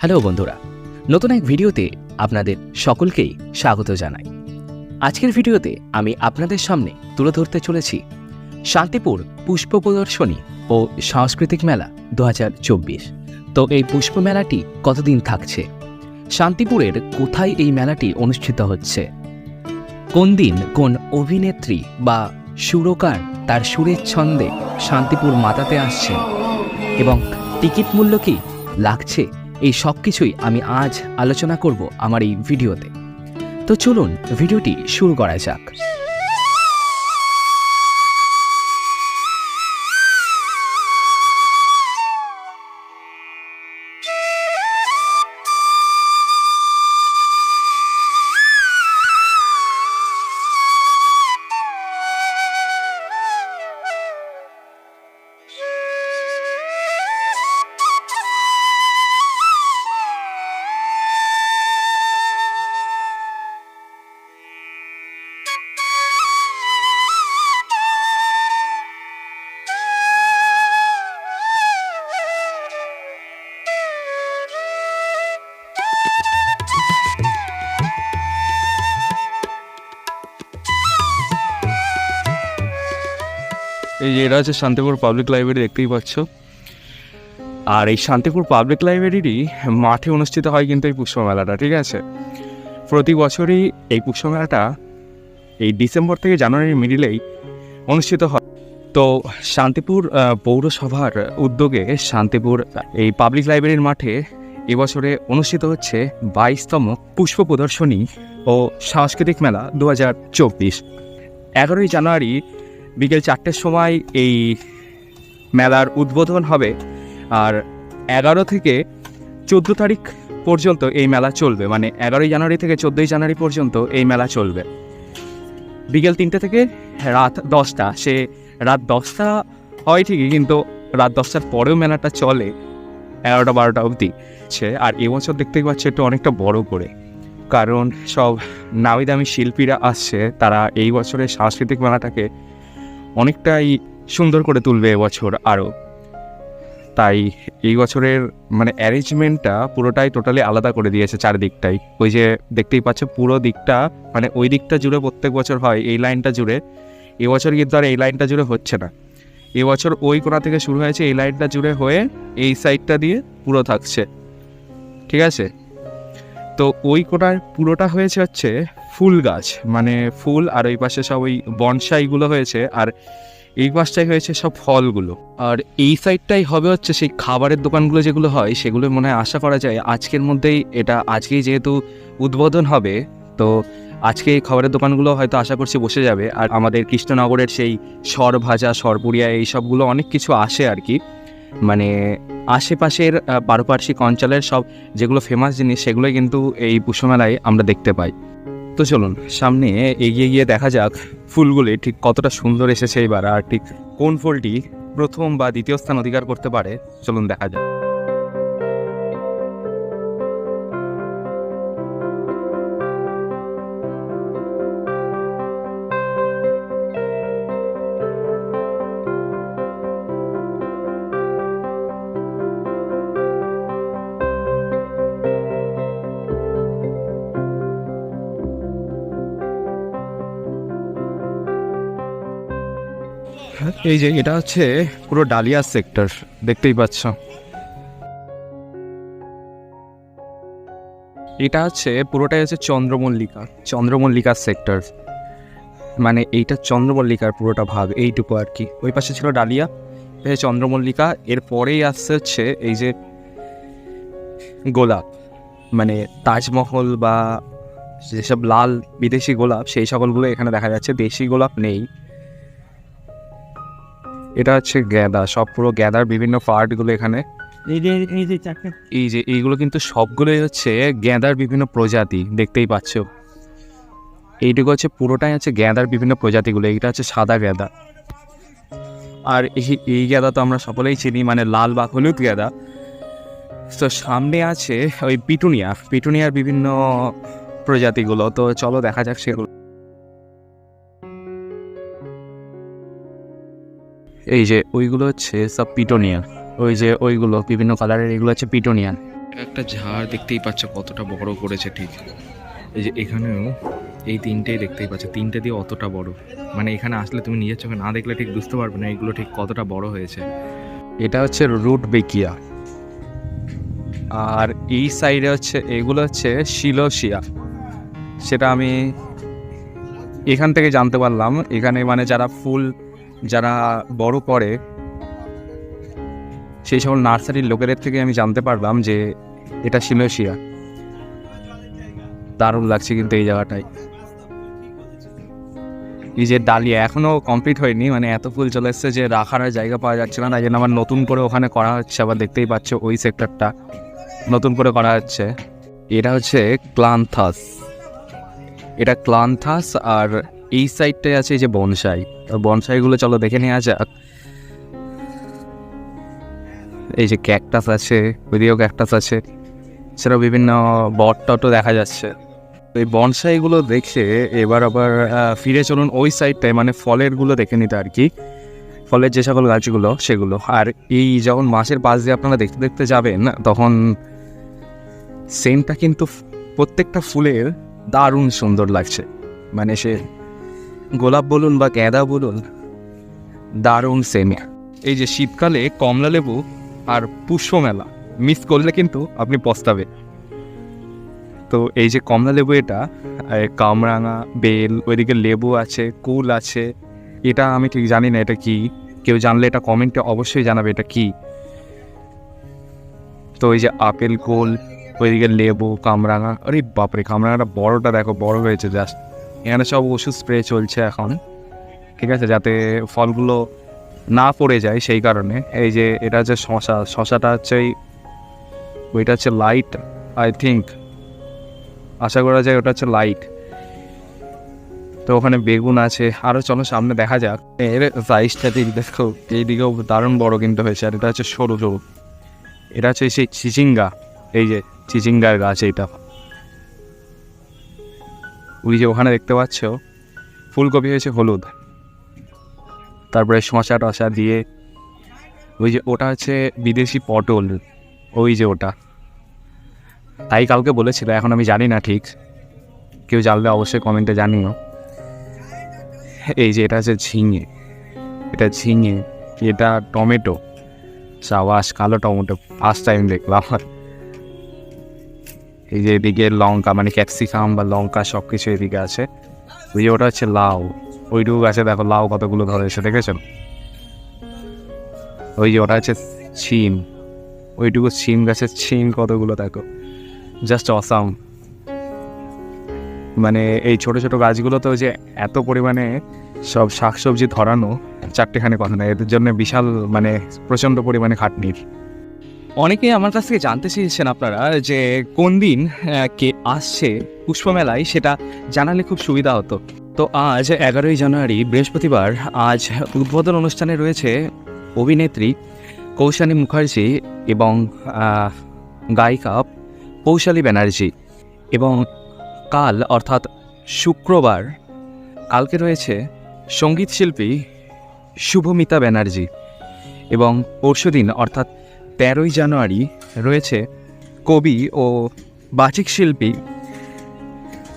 Hello বন্ধুরা, নতুন এক ভিডিওতে আপনাদের সকলকেই স্বাগত জানাই। আজকের ভিডিওতে আমি আপনাদের সামনে তুলে ধরতে চলেছি শান্তিপুর পুষ্প প্রদর্শনী ও সাংস্কৃতিক মেলা দু হাজার চব্বিশ। তো এই পুষ্প মেলাটি কতদিন থাকছে? শান্তিপুরের কোথায় এই মেলাটি অনুষ্ঠিত হচ্ছে? কোন দিন কোন অভিনেত্রী বা সুরকার তার সুরের ছন্দে শান্তিপুর মাতাতে আসছেন? এবং টিকিট মূল্য কি লাগছে? এই সব কিছুই আমি আজ আলোচনা করব আমার এই ভিডিওতে। তো চলুন, ভিডিওটি শুরু করা যাক। এই যে, এটা হচ্ছে শান্তিপুর পাবলিক লাইব্রেরি দেখতেই পাচ্ছ। আর এই শান্তিপুর পাবলিক লাইব্রেরিরই মাঠে অনুষ্ঠিত হয় কিন্তু এই পুষ্প মেলাটা, ঠিক আছে? প্রতি বছরই এই পুষ্প মেলাটা এই ডিসেম্বর থেকে জানুয়ারির মিডিলেই অনুষ্ঠিত হয়। তো শান্তিপুর পৌরসভার উদ্যোগে শান্তিপুর, এই পাবলিক লাইব্রেরির মাঠে এবছরে অনুষ্ঠিত হচ্ছে বাইশতম পুষ্প প্রদর্শনী ও সাংস্কৃতিক মেলা দু হাজার চব্বিশ। এগারোই জানুয়ারি বিকেল চারটের সময় এই মেলার উদ্বোধন হবে আর এগারো থেকে চোদ্দ তারিখ পর্যন্ত এই মেলা চলবে। মানে এগারোই জানুয়ারি থেকে চোদ্দোই জানুয়ারি পর্যন্ত এই মেলা চলবে। বিকেল তিনটে থেকে রাত দশটা। সে রাত দশটা হয় ঠিকই, কিন্তু রাত দশটার পরেও মেলাটা চলে এগারোটা, বারোটা অবধি। সে আর এবছর দেখতেই পাচ্ছি একটু অনেকটা বড় করে। কারণ সব নামি দামি শিল্পীরা আসছে, তারা এই বছরের সাংস্কৃতিক মেলাটাকে অনেকটাই সুন্দর করে তুলবে এবছর আরও। তাই এই বছরের মানে অ্যারেঞ্জমেন্টটা পুরোটাই টোটালি আলাদা করে দিয়েছে চারিদিকটাই। ওই যে দেখতেই পাচ্ছ পুরো দিকটা মানে ওই দিকটা জুড়ে প্রত্যেক বছর হয়, এই লাইনটা জুড়ে। এবছর কিন্তু আর এই লাইনটা জুড়ে হচ্ছে না। এবছর ওই কোণা থেকে শুরু হয়েছে, এই লাইনটা জুড়ে হয়ে এই সাইডটা দিয়ে পুরো থাকছে। ঠিক আছে? তো ওই কোণার পুরোটা হয়েছে হচ্ছে ফুল গাছ। মানে ফুল আর ওই পাশে সব ওই বনসাইগুলো হয়েছে আর এই পাশটাই হয়েছে সব ফলগুলো। আর এই সাইডটাই হবে হচ্ছে সেই খাবারের দোকানগুলো যেগুলো হয়, সেগুলো মনে হয় আশা করা যায় আজকের মধ্যেই এটা, আজকেই যেহেতু উদ্বোধন হবে, তো আজকে এই খাবারের দোকানগুলো হয়তো আশা করছি বসে যাবে। আর আমাদের কৃষ্ণনগরের সেই সর ভাজা সরপুরিয়া এই সবগুলো অনেক কিছু আসে আর কি। মানে আশেপাশের পারিপার্শ্বিক অঞ্চলের সব যেগুলো ফেমাস জিনিস সেগুলো কিন্তু এই পুষ্পমেলায় আমরা দেখতে পাই। তো চলুন, সামনে এগিয়ে গিয়ে দেখা যাক ফুলগুলি ঠিক কতটা সুন্দর এসেছে এবার, আর ঠিক কোন ফুলটি প্রথম বা দ্বিতীয় স্থান অধিকার করতে পারে। চলুন দেখা যাক। এই যে এটা হচ্ছে পুরো ডালিয়া সেক্টর দেখতেই পাচ্ছ। এটা হচ্ছে, পুরোটাই হচ্ছে চন্দ্রমল্লিকা চন্দ্রমল্লিকার সেক্টর মানে এইটা চন্দ্রমল্লিকার পুরোটা ভাগ, এইটুকু আর কি। ওই পাশে ছিল ডালিয়া চন্দ্রমল্লিকা এর পরেই আসছে হচ্ছে এই যে গোলাপ। মানে তাজমহল বা যেসব লাল বিদেশি গোলাপ, সেই সকলগুলো এখানে দেখা যাচ্ছে, দেশি গোলাপ নেই। এটা হচ্ছে গ্যাদা সব পুরো গ্যাদার বিভিন্ন পার্টগুলো এখানে। এই যে এইগুলো কিন্তু সবগুলোই হচ্ছে গ্যাদার বিভিন্ন প্রজাতি দেখতেই পাচ্ছ। এইটুকু হচ্ছে পুরোটাই হচ্ছে গ্যাদার বিভিন্ন প্রজাতিগুলো এইটা হচ্ছে সাদা গ্যাদা আর এই এই গ্যাদা তো আমরা সকলেই চিনি মানে লাল বা হলুদ গ্যাদা তো সামনে আছে ওই পিটুনিয়া পিটুনিয়ার বিভিন্ন প্রজাতিগুলো। তো চলো দেখা যাক সেগুলো। এই যে ওইগুলো হচ্ছে সব পিটোনিয়ান। ওই যে ওইগুলো বিভিন্ন কালারের এগুলো হচ্ছে পিটোনিয়ান। একটা ঝাড় দেখতেই পাচ্ছ কতটা বড় করেছে ঠিক। এই যে এখানেও এই তিনটেই দেখতেই পাচ্ছ তিনটে দিয়ে অতটা বড়। মানে এখানে আসলে তুমি নিজের চোখে না দেখলে ঠিক বুঝতে পারবে না এগুলো ঠিক কতটা বড় হয়েছে। এটা হচ্ছে রুট বেকিয়া। আর এই সাইডে হচ্ছে এগুলো হচ্ছে শিলোশিয়া। সেটা আমি এখান থেকে জানতে পারলাম। এখানে মানে যারা ফুল যারা বড় করে, সেই সকল নার্সারির লোকেদের থেকে আমি জানতে পারলাম যে এটা শিলোশিয়া দারুণ লাগছে কিন্তু এই জায়গাটায়। এই যে ডালিয়া এখনও কমপ্লিট হয়নি মানে এত ফুল চলে এসছে যে রাখার জায়গা পাওয়া যাচ্ছে না, তাই জন্য আবার নতুন করে ওখানে করা হচ্ছে, আবার দেখতেই পাচ্ছ ওই সেক্টরটা নতুন করে করা হচ্ছে। এটা হচ্ছে ক্লান্থাস। এটা ক্লান্থাস আর এই সাইডটায় আছে এই যে বনসাই। বনসাইগুলো চলো দেখে নেওয়া যাক। এই যে ক্যাকটাস আছে, ওইদিকেও ক্যাকটাস আছে। সেটাও বিভিন্ন বট টটও দেখা যাচ্ছে। এই বনসাইগুলো দেখে এবার আবার ফিরে চলুন ওই সাইডটায় মানে ফলেরগুলো দেখে নিতে আর কি। ফলের যে সকল গাছগুলো, সেগুলো। আর এই যখন মাসের পাশ দিয়ে আপনারা দেখতে দেখতে যাবেন, তখন সেন্টটা কিন্তু প্রত্যেকটা ফুলের দারুণ সুন্দর লাগছে। মানে সে গোলাপ বলুন বা গ্যাদা বলুন, দারুণ সেমে এই যে শীতকালে কমলা লেবু আর পুষ্পমেলা মিস করলে কিন্তু আপনি পস্তাবে তো এই যে কমলা লেবু এটা কামরাঙা, বেল, ওইদিকে লেবু আছে, কুল আছে, এটা আমি ঠিক জানি না এটা কি। কেউ জানলে এটা কমেন্টে অবশ্যই জানাবে এটা কি। তো এই যে আপেল, কুল, ওইদিকে লেবু, কামরাঙা, আরে বাপরে, কামরাঙাটা বড়টা দেখো, বড় হয়েছে জাস্ট এখানে সব ওষুধ স্প্রে চলছে এখন। ঠিক আছে, যাতে ফলগুলো না পড়ে যায় সেই কারণে। এই যে এটা হচ্ছে শশা, শশাটা হচ্ছে ওইটা হচ্ছে লাইট আই থিঙ্ক আশা করা যায় ওটা হচ্ছে লাইট তো ওখানে বেগুন আছে। আরও চলো সামনে দেখা যাক। এর সাইজটা ঠিক দেখো, এইদিকেও দারুণ বড় কিন্তু হয়েছে। আর এটা হচ্ছে সরু সরু। এটা হচ্ছে সেই চিচিঙ্গা। এই যে চিচিঙ্গার গাছ এইটা। ওই যে ওখানে দেখতে পাচ্ছ, ফুলকপি হয়েছে হলুদ। তারপরে শশা টশা দিয়ে, ওই যে ওটা হচ্ছে বিদেশি পটল, ওই যে ওটা। তাই কালকে বলেছিল, এখন আমি জানি না ঠিক। কেউ জানলে অবশ্যই কমেন্টে জানিও। এই যে এটা হচ্ছে ঝিঙে। এটা ঝিঙে, এটা টমেটো। সাবাস, কালো টমেটো ফার্স্ট টাইম দেখলাম। এই যে এদিকে লঙ্কা মানে ক্যাপসিকাম বা লঙ্কা সব কিছু এদিকে আছে। ওই ওটা হচ্ছে লাউ। ওইটুকু গাছে দেখো লাউ কতগুলো ধরেছে দেখেছেন ওই যে ওটা হচ্ছে ছিম ওইটুকু ছিম গাছের ছিম কতগুলো দেখো? জাস্ট অসাম মানে এই ছোট ছোট গাছগুলোতেও যে এত পরিমাণে সব শাকসবজি ধরানো, চারটেখানে কথা না, এদের জন্য বিশাল মানে প্রচণ্ড পরিমাণে খাটনির। অনেকেই আমার কাছ থেকে জানতে চেয়েছেন আপনারা যে কোন দিন কে আসছে পুষ্পমেলায় সেটা জানালে খুব সুবিধা হতো। তো আজ এগারোই জানুয়ারি, বৃহস্পতিবার, আজ উদ্বোধন অনুষ্ঠানে রয়েছে অভিনেত্রী কৌশানী মুখার্জি এবং গায়িকা পৌশালী ব্যানার্জি এবং কাল, অর্থাৎ শুক্রবার, কালকে রয়েছে সংগীত শিল্পী শুভমিতা ব্যানার্জি এবং পরশুদিন, অর্থাৎ তেরোই জানুয়ারি রয়েছে কবি ও বাচিক শিল্পী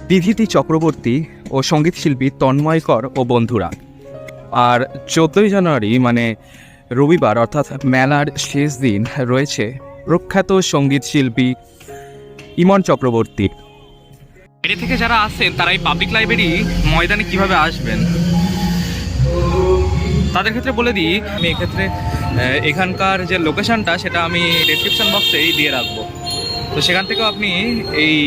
বিধিতি চক্রবর্তী ও সংগীত শিল্পী তন্ময়কর ও বন্ধুরা। আর চোদ্দোই জানুয়ারি মানে রবিবার, অর্থাৎ মেলার শেষ দিন, রয়েছে প্রখ্যাত সংগীত শিল্পী ইমন চক্রবর্তী। বাইরে থেকে যারা আসেন, তারা এই পাবলিক লাইব্রেরি ময়দানে কীভাবে আসবেন? তাদের ক্ষেত্রে বলে দিই, আমি এক্ষেত্রে এখানকার যে লোকেশানটা সেটা আমি ডেসক্রিপশন বক্সেই দিয়ে রাখব। তো সেখান থেকেও আপনি এই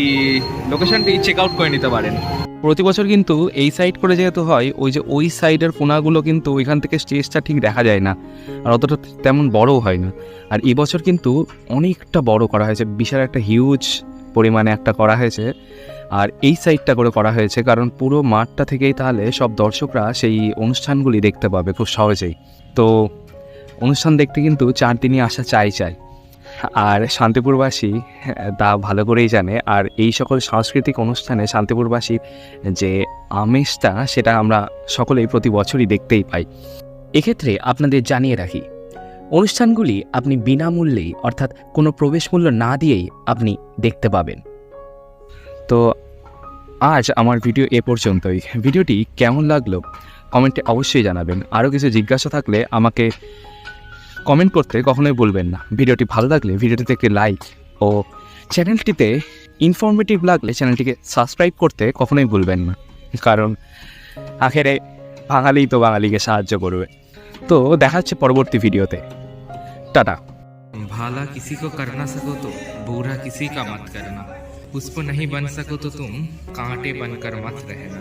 লোকেশনটি চেক আউট করে নিতে পারেন। প্রতি বছর কিন্তু এই সাইড করে যেহেতু হয়, ওই যে ওই সাইডের কোনাগুলো কিন্তু ওইখান থেকে স্টেজটা ঠিক দেখা যায় না। আর অতটা তেমন বড়ও হয় না। আর এবছর কিন্তু অনেকটা বড় করা হয়েছে, বিশাল একটা হিউজ পরিমাণে একটা করা হয়েছে। আর এই সাইডটা করে করা হয়েছে কারণ পুরো মাঠটা থেকেই তাহলে সব দর্শকরা সেই অনুষ্ঠানগুলি দেখতে পাবে খুব সহজেই। তো অনুষ্ঠান দেখতে কিন্তু চার দিনই আসা চাই চাই। আর শান্তিপুরবাসী, তা ভালো করেই জানে। আর এই সকল সাংস্কৃতিক অনুষ্ঠানে শান্তিপুরবাসীর যে আমেজটা, সেটা আমরা সকলেই প্রতি বছরই দেখতেই পাই। এক্ষেত্রে আপনাদের জানিয়ে রাখি, অনুষ্ঠানগুলি আপনি বিনামূল্যেই অর্থাৎ কোনো প্রবেশ মূল্য না দিয়েই আপনি দেখতে পাবেন। তো আজ আমার ভিডিও এ পর্যন্তই। ভিডিওটি কেমন লাগল? কমেন্টে অবশ্যই জানাবেন। আরও কিছু জিজ্ঞাসা থাকলে আমাকে কমেন্ট করতে কখনোই বলবেন না ভিডিওটি ভালো লাগলে ভিডিওটিতে একটি লাইক ও চ্যানেলটিতে ইনফরমেটিভ লাগলে চ্যানেলটিকে সাবস্ক্রাইব করতে কখনোই ভুলবেন না কারণ আখেরে বাঙালি তো বাঙালিকে সাহায্য করবে তো দেখা হচ্ছে পরবর্তী ভিডিওতে টাটা भाला किसी को कर ना सको तो बुरा किसी का मत करना पुष्प नहीं बन सको तो तुम कांटे बनकर मत रहना